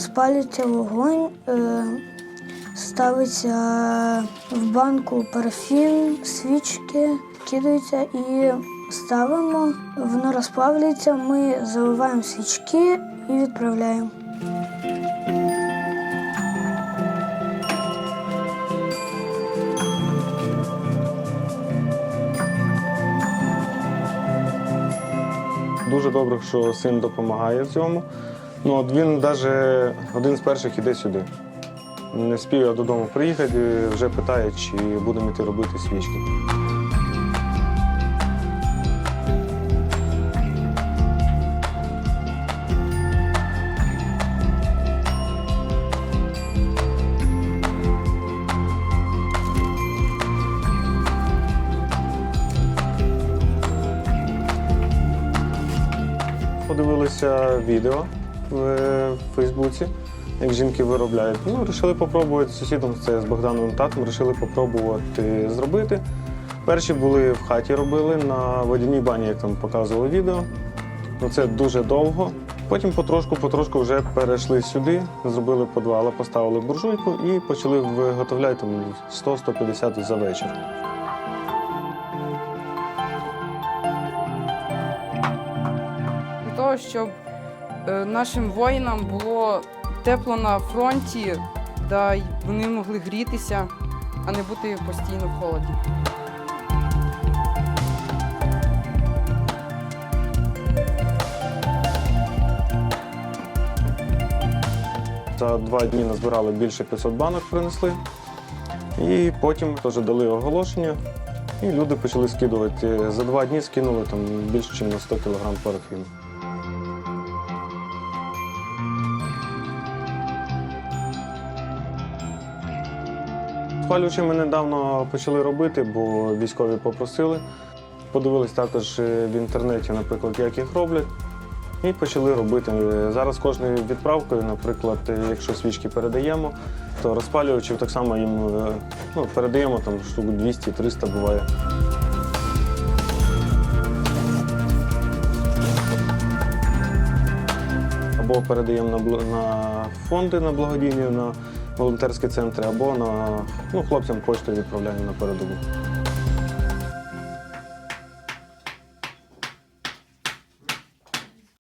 розпалюється вогонь, е, ставиться в банку парафін, свічки, кидаються і ставимо. Воно розплавлюється, ми заливаємо свічки і відправляємо. Дуже добре, що син допомагає в цьому. Ну, от він навіть один з перших іде сюди. Не спів я додому приїхати, вже питає, чи будемо йти робити свічки. Подивилися відео в е, Фейсбуці, як жінки виробляють. Ну, вирішили попробувати з сусідом, це з Богдановим татом, вирішили попробувати зробити. Перші були в хаті робили на водяній бані, як там показувало відео. Ну, це дуже довго. Потім потрошку-потрошку вже перейшли сюди, зробили подвала, поставили буржуйку і почали виготовляти 100-150 за вечір. для того, щоб нашим воїнам було тепло на фронті, да й вони могли грітися, а не бути постійно в холоді. За два дні назбирали більше 500 банок, принесли. І потім теж дали оголошення, і люди почали скидувати. За два дні скинули там більше, ніж на 100 кг парафіну. Спалювачі ми недавно почали робити, бо військові попросили. Подивились також е, в інтернеті, наприклад, як їх роблять. І почали робити. Зараз кожною відправкою, наприклад, е, якщо свічки передаємо, то розпалювачів так само їм е, ну, передаємо там штук 200-300 буває. Або передаємо на, на фонди на благодійні, на волонтерські центри, або на ну, хлопцям поштою відправляємо на передову.